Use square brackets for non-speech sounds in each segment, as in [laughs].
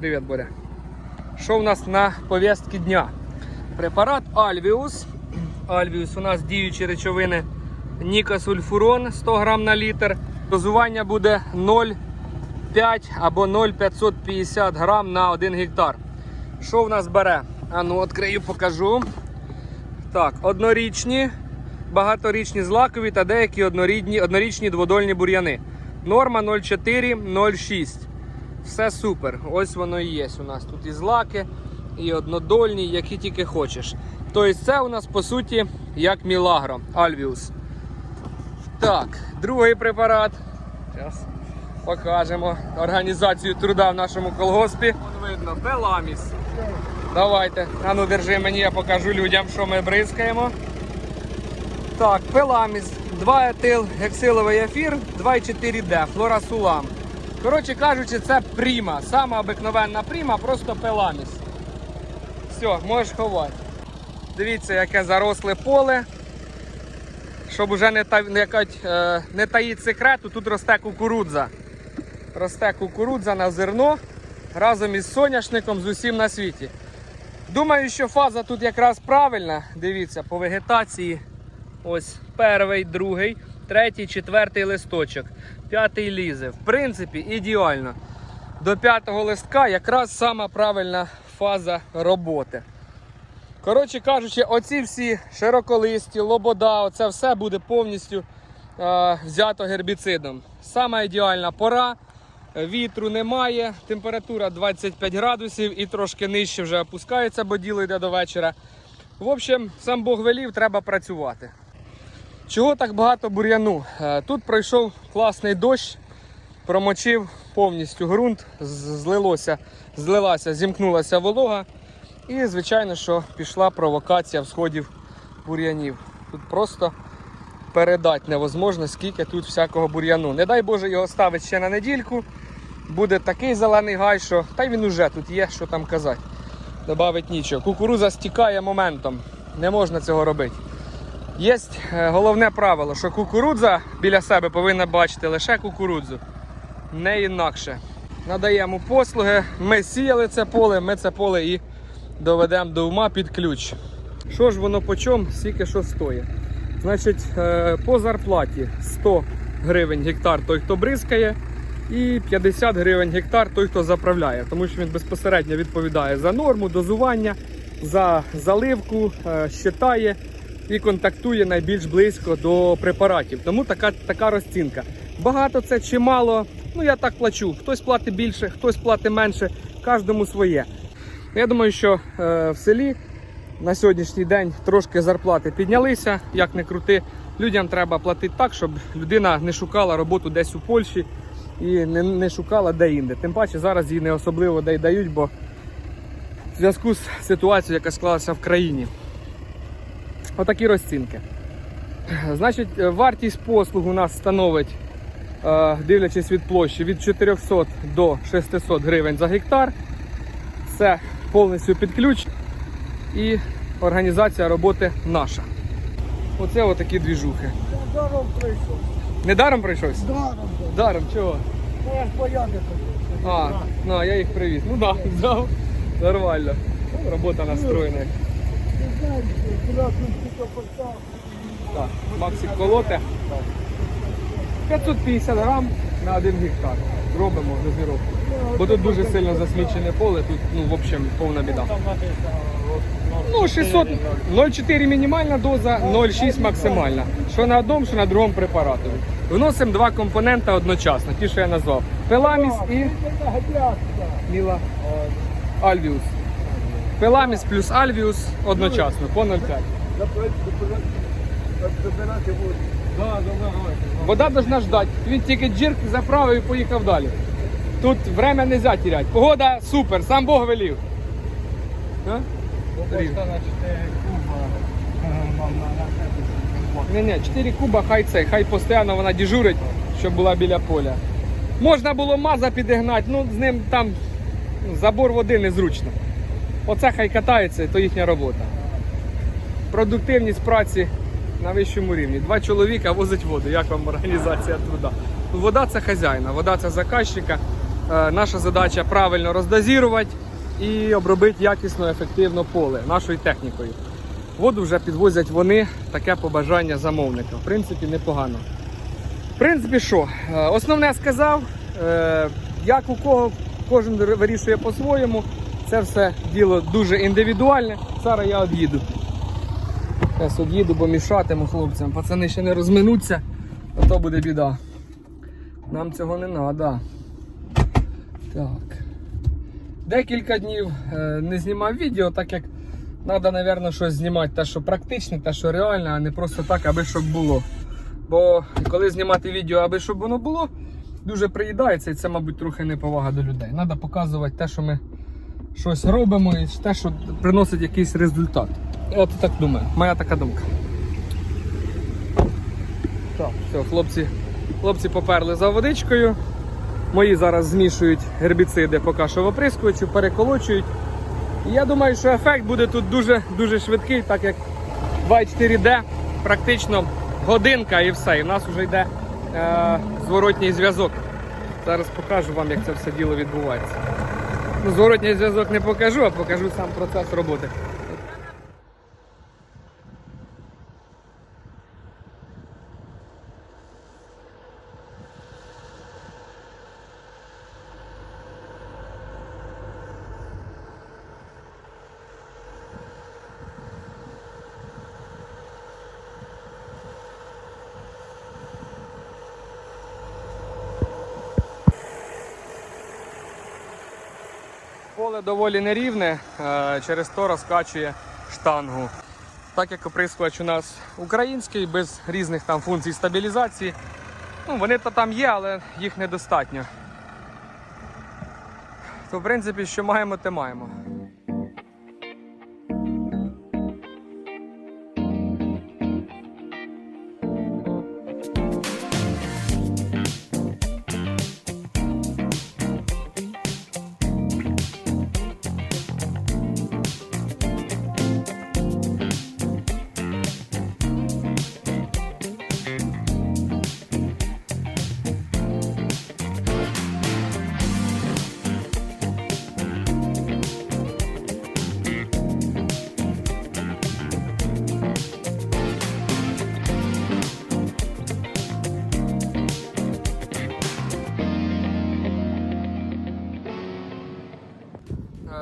Привіт, Боря. Що у нас на повістці дня? Препарат Альвіус. Альвіус у нас діючі речовини Нікосульфурон 100 грам на літр. Дозування буде 0,5 або 0,550 грам на 1 гектар. Що в нас бере? А ну, відкрию, покажу. Так, однорічні, багаторічні злакові та деякі однорічні дводольні бур'яни. Норма 0,4, 0,6. Все супер. Ось воно і є. У нас тут і злаки, і однодольні, які тільки хочеш. Тобто це у нас по суті як Мілагро, Альвіус. Так, другий препарат. Зараз покажемо організацію труда в нашому колгоспі. Вон видно, Беламіс. Давайте. А ну держи мені, я покажу людям, що ми бризкаємо. Так, пеламіс, 2 етил, гексиловий ефір, 2,4D, флорасулам. Коротше кажучи, це пріма. Сама обикновенна пріма, просто пеламіс. Все, можеш ховати. Дивіться, яке заросле поле. Щоб уже не, та, не, е, не таїть секрету, тут росте кукурудза. Росте кукурудза на зерно разом із соняшником з усім на світі. Думаю, що фаза тут якраз правильна. Дивіться, по вегетації. Ось перший, другий, третій, четвертий листочок, п'ятий лізе. В принципі, ідеально. До п'ятого листка якраз сама правильна фаза роботи. Коротше кажучи, оці всі широколисті, лобода, оце все буде повністю е, взято гербіцидом. Сама ідеальна пора. Вітру немає, температура 25 градусів і трошки нижче вже опускається, бо діло йде до вечора. В общем, сам Бог велів, треба працювати. Чого так багато бур'яну? Е, Тут пройшов класний дощ, промочив повністю ґрунт, злилося, злилася, зімкнулася волога. І, звичайно, що пішла провокація всходів бур'янів. Тут просто передати невозможно, скільки тут всякого бур'яну. Не дай Боже його ставити ще на недільку. Буде такий зелений гай, що та й він уже тут є, що там казати. Добавить нічого. Кукуруза стікає моментом. Не можна цього робити. Є е, головне правило, що кукурудза біля себе повинна бачити лише кукурудзу. Не інакше. Надаємо послуги. Ми сіяли це поле, ми це поле і доведемо до ума під ключ. Що ж воно по чому, скільки що стоїть? Значить, е, по зарплаті 100 гривень гектар той, хто бризкає, і 50 гривень гектар той, хто заправляє, тому що він безпосередньо відповідає за норму, дозування, за заливку, е, щитає і контактує найбільш близько до препаратів. Тому така, така розцінка. Багато це чи мало, ну я так плачу. Хтось платить більше, хтось платить менше, кожному своє. Я думаю, що е, в селі на сьогоднішній день трошки зарплати піднялися, як не крути. Людям треба платити так, щоб людина не шукала роботу десь у Польщі і не, не шукала де інде. Тим паче зараз їй не особливо де й дають, бо в зв'язку з ситуацією, яка склалася в країні. Отакі розцінки. Значить, е, вартість послуг у нас становить, е, дивлячись від площі, від 400 до 600 гривень за гектар. Це повністю під ключ і організація роботи наша. Оце отакі двіжухи. Даром прийшов. Недаром прийшовся? Даром. Даром, чого? Ну, я ж порядок. А, ну, я їх привіз. Ну так, да, взяв. Нормально. Робота настроєна. Так, Максик колоте. 550 грам на 1 гектар. Робимо дозировку. Бо тут дуже сильно засмічене поле, тут, ну, в общем, повна біда. Ну, 600, 0,4 мінімальна доза, 0,6 максимальна. Що на одному, що на другому препаратові. Вносимо два компоненти одночасно, ті, що я назвав. Пеламіс і Міла Альвіус. Пеламіс плюс Альвіус одночасно, по 0,5. Забирати воду. Вода должна ждать. Він тільки джирк заправив і поїхав далі. Тут время не можна. Погода супер, сам Бог велів. Ні, ні, 4 куба, хай це, хай постійно вона дежурить, щоб була біля поля. Можна було маза підігнати, ну з ним там забор води незручно. Оце хай катається, то їхня робота. Продуктивність праці на вищому рівні. Два чоловіка возить воду. Як вам організація труда? Ну, Вода це хазяїна, вода це заказчика. Е, наша задача правильно роздозірувати і обробити якісно, ефективно поле нашою технікою. Воду вже підвозять вони, таке побажання замовника. В принципі, непогано. В принципі, що? Е, Основне сказав, е, як у кого кожен вирішує по-своєму. Це все діло дуже індивідуальне. Зараз я од'їду. Зараз од'їду, бо мішатиму хлопцям. Пацани ще не розминуться, а то буде біда. Нам цього не треба. Так. Декілька днів е, не знімав відео, так як треба, мабуть, щось знімати, те, що практичне, те, що реальне, а не просто так, аби щоб було. Бо коли знімати відео, аби щоб воно було, дуже приїдається і це, мабуть, трохи неповага до людей. Треба показувати те, що ми щось робимо і те, що приносить якийсь результат. От так думаю. Моя така думка. Так, все, хлопці, хлопці поперли за водичкою. Мої зараз змішують гербіциди поки що в оприскувачі, переколочують. Я думаю, що ефект буде тут дуже дуже швидкий, так як 2,4D, практично годинка і все. І в нас вже йде е, зворотній зв'язок. Зараз покажу вам, як це все діло відбувається. Зворотній зв'язок не покажу, а покажу сам процес роботи. Поле доволі нерівне, е, через то розкачує штангу. Так як оприскувач у нас український, без різних там функцій стабілізації. Ну, вони то там є, але їх недостатньо. То, в принципі, що маємо, те маємо.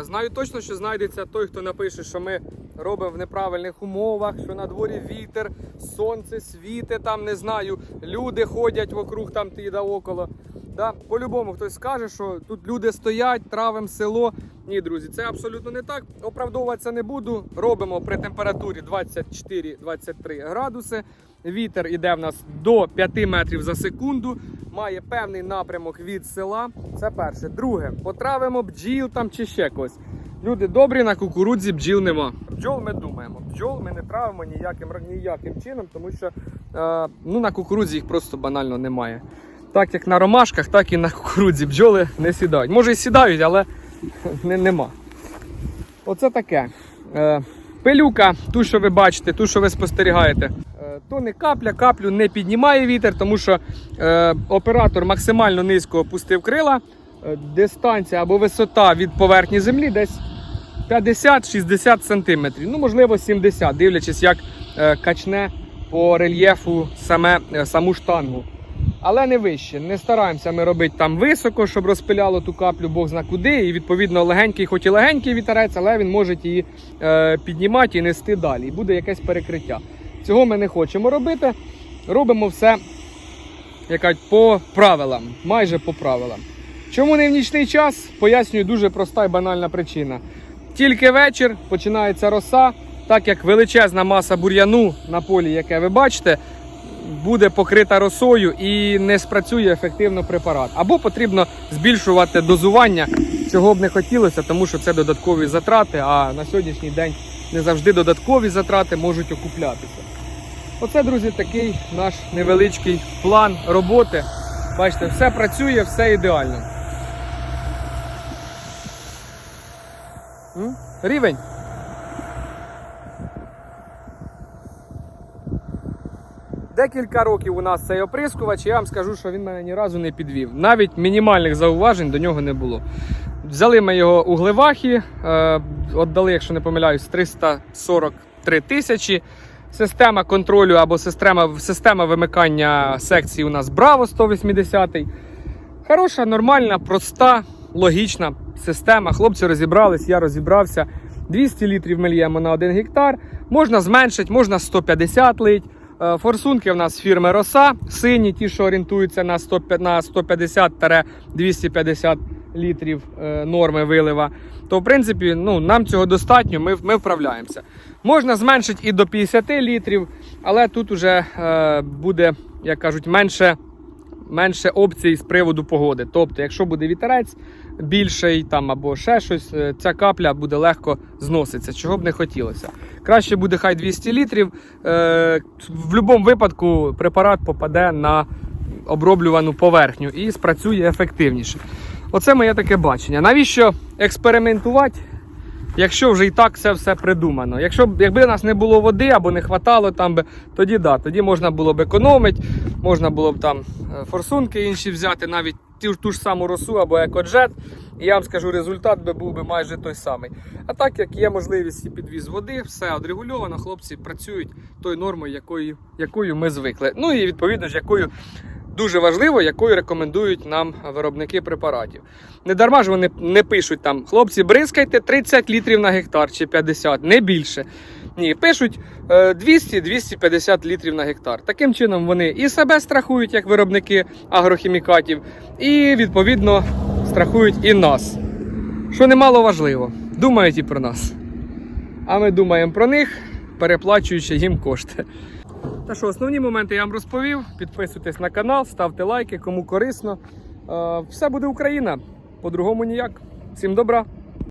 Знаю точно, що знайдеться той, хто напише, що ми робимо в неправильних умовах, що на дворі вітер, сонце світе, там не знаю, люди ходять вокруг там ти да около. Да? По-любому хтось скаже, що тут люди стоять, травим село. Ні, друзі, це абсолютно не так. Оправдовуватися не буду. Робимо при температурі 24-23 градуси. Вітер іде в нас до 5 метрів за секунду. Має певний напрямок від села. Це перше. Друге, потравимо бджіл там чи ще когось. Люди добрі на кукурудзі бджіл нема. Бджол ми думаємо. Бджол ми не травимо ніяким ніяким чином, тому що е, ну, на кукурудзі їх просто банально немає. Так як на ромашках, так і на кукурудзі бджоли не сідають. Може і сідають, але [laughs] не, нема. Оце таке. Е, пилюка, ту, що ви бачите, ту, що ви спостерігаєте. То не капля, каплю не піднімає вітер, тому що е, оператор максимально низько опустив крила. Е, дистанція або висота від поверхні землі десь 50-60 см. Ну, можливо, 70, дивлячись, як е, качне по рельєфу саме, саму штангу. Але не вище. Не стараємося ми робити там високо, щоб розпиляло ту каплю Бог зна куди. І відповідно легенький, хоч і легенький вітерець, але він може її е, піднімати і нести далі. І буде якесь перекриття. Цього ми не хочемо робити. Робимо все як кажуть, по правилам, майже по правилам. Чому не в нічний час? Пояснюю дуже проста і банальна причина. Тільки вечір починається роса, так як величезна маса бур'яну на полі, яке ви бачите, буде покрита росою і не спрацює ефективно препарат. Або потрібно збільшувати дозування, чого б не хотілося, тому що це додаткові затрати, а на сьогоднішній день не завжди додаткові затрати можуть окуплятися. Оце, друзі, такий наш невеличкий план роботи. Бачите, все працює, все ідеально. Рівень. Декілька років у нас цей оприскувач, і я вам скажу, що він мене ні разу не підвів. Навіть мінімальних зауважень до нього не було. Взяли ми його у Гливахі, е, віддали, якщо не помиляюсь, 343 тисячі. Система контролю або система, система вимикання секції у нас Браво 180. Хороша, нормальна, проста, логічна система. Хлопці розібрались, я розібрався. 200 літрів ми на 1 гектар. Можна зменшити, можна 150 лить. Е, Форсунки в нас фірми Роса, сині, ті, що орієнтуються на 150-250 літрів е, норми вилива. То, в принципі, ну, нам цього достатньо, ми, ми вправляємося. Можна зменшити і до 50 літрів, але тут уже е, буде, як кажуть, менше менше опцій з приводу погоди. Тобто, якщо буде вітерець більший там або ще щось, е, ця капля буде легко зноситися, чого б не хотілося. Краще буде хай 200 літрів. Е, в будь-якому випадку препарат попаде на оброблювану поверхню і спрацює ефективніше. Оце моє таке бачення. Навіщо експериментувати? Якщо вже і так це все придумано. Якщо якби у нас не було води або не хватало там би, тоді да, тоді можна було б економити, можна було б там е, форсунки інші взяти, навіть ту, ту ж саму росу або екоджет. І я вам скажу, результат би був би майже той самий. А так як є можливість і підвіз води, все одрегульовано, хлопці працюють тою нормою, якою, якою ми звикли. Ну і відповідно ж, якою дуже важливо, якою рекомендують нам виробники препаратів. Не дарма ж вони не пишуть там, хлопці, бризкайте 30 літрів на гектар чи 50, не більше. Ні, пишуть е, 200-250 літрів на гектар. Таким чином вони і себе страхують як виробники агрохімікатів, і відповідно страхують і нас. Що немало важливо, думають і про нас. А ми думаємо про них, переплачуючи їм кошти. Та що, основні моменти я вам розповів. Підписуйтесь на канал, ставте лайки, кому корисно. Е, Все буде Україна. По-другому ніяк. Всім добра!